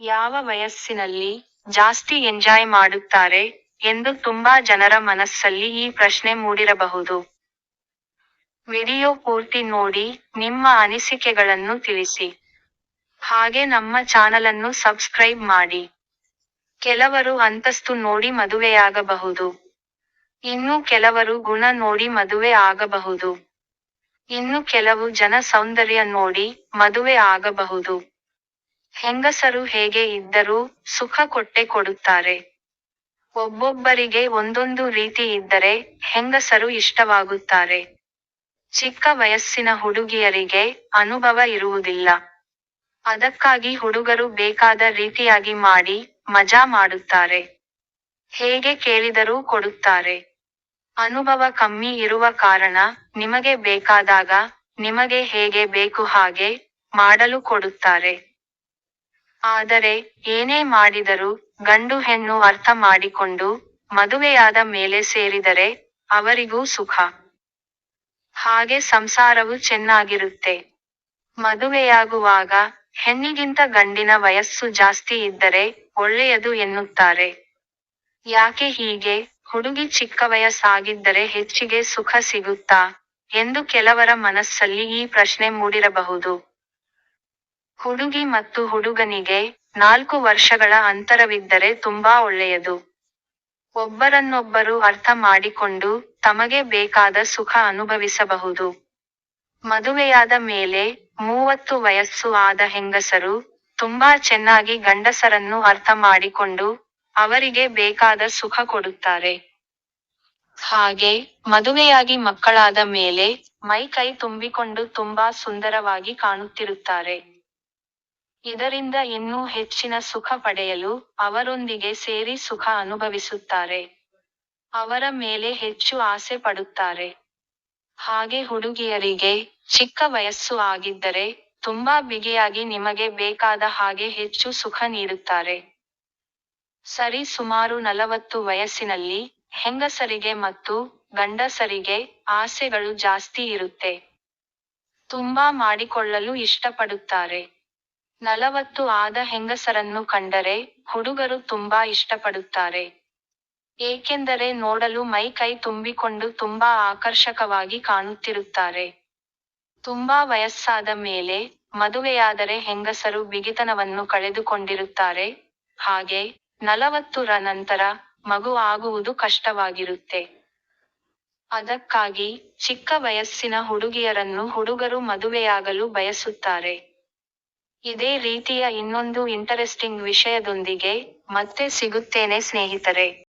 ಯಾವ ವಯಸ್ಸಿನಲ್ಲಿ ಜಾಸ್ತಿ ಎಂಜಾಯ್ ಮಾಡುತ್ತಾರೆ ಎಂದು ತುಂಬಾ ಜನರ ಮನಸ್ಸಲ್ಲಿ ಈ ಪ್ರಶ್ನೆ ಮೂಡಿರಬಹುದು. ವಿಡಿಯೋ ಪೂರ್ತಿ ನೋಡಿ ನಿಮ್ಮ ಅನಿಸಿಕೆಗಳನ್ನು ತಿಳಿಸಿ. ಹಾಗೆ ನಮ್ಮ ಚಾನಲನ್ನು ಸಬ್ಸ್ಕ್ರೈಬ್ ಮಾಡಿ. ಕೆಲವರು ಅಂತಸ್ತು ನೋಡಿ ಮದುವೆಯಾಗಬಹುದು. ಇನ್ನು ಕೆಲವರು ಗುಣ ನೋಡಿ ಮದುವೆ ಆಗಬಹುದು. ಇನ್ನು ಕೆಲವು ಜನ ಸೌಂದರ್ಯ ನೋಡಿ ಮದುವೆ ಆಗಬಹುದು. ಹೆಂಗಸರು ಹೇಗೆ ಇದ್ದರೂ ಸುಖ ಕೊಟ್ಟೆ ಕೊಡುತ್ತಾರೆ. ಒಬ್ಬೊಬ್ಬರಿಗೆ ಒಂದೊಂದು ರೀತಿ ಇದ್ದರೆ ಹೆಂಗಸರು ಇಷ್ಟವಾಗುತ್ತಾರೆ. ಚಿಕ್ಕ ವಯಸ್ಸಿನ ಹುಡುಗಿಯರಿಗೆ ಅನುಭವ ಇರುವುದಿಲ್ಲ. ಅದಕ್ಕಾಗಿ ಹುಡುಗರು ಬೇಕಾದ ರೀತಿಯಾಗಿ ಮಾಡಿ ಮಜಾ ಮಾಡುತ್ತಾರೆ. ಹೇಗೆ ಕೇಳಿದರೂ ಕೊಡುತ್ತಾರೆ. ಅನುಭವ ಕಮ್ಮಿ ಇರುವ ಕಾರಣ ನಿಮಗೆ ಬೇಕಾದಾಗ ನಿಮಗೆ ಹೇಗೆ ಬೇಕು ಹಾಗೆ ಮಾಡಲು ಕೊಡುತ್ತಾರೆ. ಆದರೆ ಏನೇ ಮಾಡಿದರೂ ಗಂಡು ಹೆಣ್ಣು ಅರ್ಥ ಮಾಡಿಕೊಂಡು ಮದುವೆಯಾದ ಮೇಲೆ ಸೇರಿದರೆ ಅವರಿಗೂ ಸುಖ. ಹಾಗೆ ಸಂಸಾರವು ಚೆನ್ನಾಗಿರುತ್ತೆ. ಮದುವೆಯಾಗುವಾಗ ಹೆಣ್ಣಿಗಿಂತ ಗಂಡಿನ ವಯಸ್ಸು ಜಾಸ್ತಿ ಇದ್ದರೆ ಒಳ್ಳೆಯದು ಎನ್ನುತ್ತಾರೆ. ಯಾಕೆ ಹೀಗೆ ಹುಡುಗಿ ಚಿಕ್ಕ ವಯಸ್ಸಾಗಿದ್ದರೆ ಹೆಚ್ಚಿಗೆ ಸುಖ ಸಿಗುತ್ತಾ ಎಂದು ಕೆಲವರ ಮನಸ್ಸಲ್ಲಿ ಈ ಪ್ರಶ್ನೆ ಮೂಡಿರಬಹುದು. ಹುಡುಗಿ ಮತ್ತು ಹುಡುಗನಿಗೆ ನಾಲ್ಕು ವರ್ಷಗಳ ಅಂತರವಿದ್ದರೆ ತುಂಬಾ ಒಳ್ಳೆಯದು. ಒಬ್ಬರನ್ನೊಬ್ಬರು ಅರ್ಥ ಮಾಡಿಕೊಂಡು ತಮಗೆ ಬೇಕಾದ ಸುಖ ಅನುಭವಿಸಬಹುದು. ಮದುವೆಯಾದ ಮೇಲೆ ಮೂವತ್ತು ವಯಸ್ಸು ಆದ ಹೆಂಗಸರು ತುಂಬಾ ಚೆನ್ನಾಗಿ ಗಂಡಸರನ್ನು ಅರ್ಥ ಮಾಡಿಕೊಂಡು ಅವರಿಗೆ ಬೇಕಾದ ಸುಖ ಕೊಡುತ್ತಾರೆ. ಹಾಗೆ ಮದುವೆಯಾಗಿ ಮಕ್ಕಳಾದ ಮೇಲೆ ಮೈ ಕೈ ತುಂಬಿಕೊಂಡು ತುಂಬಾ ಸುಂದರವಾಗಿ ಕಾಣುತ್ತಿರುತ್ತಾರೆ. ಇದರಿಂದ ಇನ್ನೂ ಹೆಚ್ಚಿನ ಸುಖ ಪಡೆಯಲು ಅವರೊಂದಿಗೆ ಸೇರಿ ಸುಖ ಅನುಭವಿಸುತ್ತಾರೆ. ಅವರ ಮೇಲೆ ಹೆಚ್ಚು ಆಸೆ ಪಡುತ್ತಾರೆ. ಹಾಗೆ ಹುಡುಗಿಯರಿಗೆ ಚಿಕ್ಕ ವಯಸ್ಸು ಆಗಿದ್ದರೆ ತುಂಬಾ ಬಿಗಿಯಾಗಿ ನಿಮಗೆ ಬೇಕಾದ ಹಾಗೆ ಹೆಚ್ಚು ಸುಖ ನೀಡುತ್ತಾರೆ. ಸರಿ, ಸುಮಾರು ನಲವತ್ತು ವಯಸ್ಸಿನಲ್ಲಿ ಹೆಂಗಸರಿಗೆ ಮತ್ತು ಗಂಡಸರಿಗೆ ಆಸೆಗಳು ಜಾಸ್ತಿ ಇರುತ್ತೆ. ತುಂಬಾ ಮಾಡಿಕೊಳ್ಳಲು ಇಷ್ಟಪಡುತ್ತಾರೆ. ನಲವತ್ತು ಆದ ಹೆಂಗಸರನ್ನು ಕಂಡರೆ ಹುಡುಗರು ತುಂಬಾ ಇಷ್ಟಪಡುತ್ತಾರೆ. ಏಕೆಂದರೆ ನೋಡಲು ಮೈ ಕೈ ತುಂಬಿಕೊಂಡು ತುಂಬಾ ಆಕರ್ಷಕವಾಗಿ ಕಾಣುತ್ತಿರುತ್ತಾರೆ. ತುಂಬಾ ವಯಸ್ಸಾದ ಮೇಲೆ ಮದುವೆಯಾದರೆ ಹೆಂಗಸರು ಬಿಗಿತನವನ್ನು ಕಳೆದುಕೊಂಡಿರುತ್ತಾರೆ, ಹಾಗೆ ನಲವತ್ತು ನಂತರ ಮಗು ಆಗುವುದು ಕಷ್ಟವಾಗಿರುತ್ತೆ. ಅದಕ್ಕಾಗಿ ಚಿಕ್ಕ ವಯಸ್ಸಿನ ಹುಡುಗಿಯರನ್ನು ಹುಡುಗರು ಮದುವೆಯಾಗಲು ಬಯಸುತ್ತಾರೆ. ಇದೇ ರೀತಿಯ ಇನ್ನೊಂದು ಇಂಟರೆಸ್ಟಿಂಗ್ ವಿಷಯದೊಂದಿಗೆ ಮತ್ತೆ ಸಿಗುತ್ತೇನೆ ಸ್ನೇಹಿತರೆ.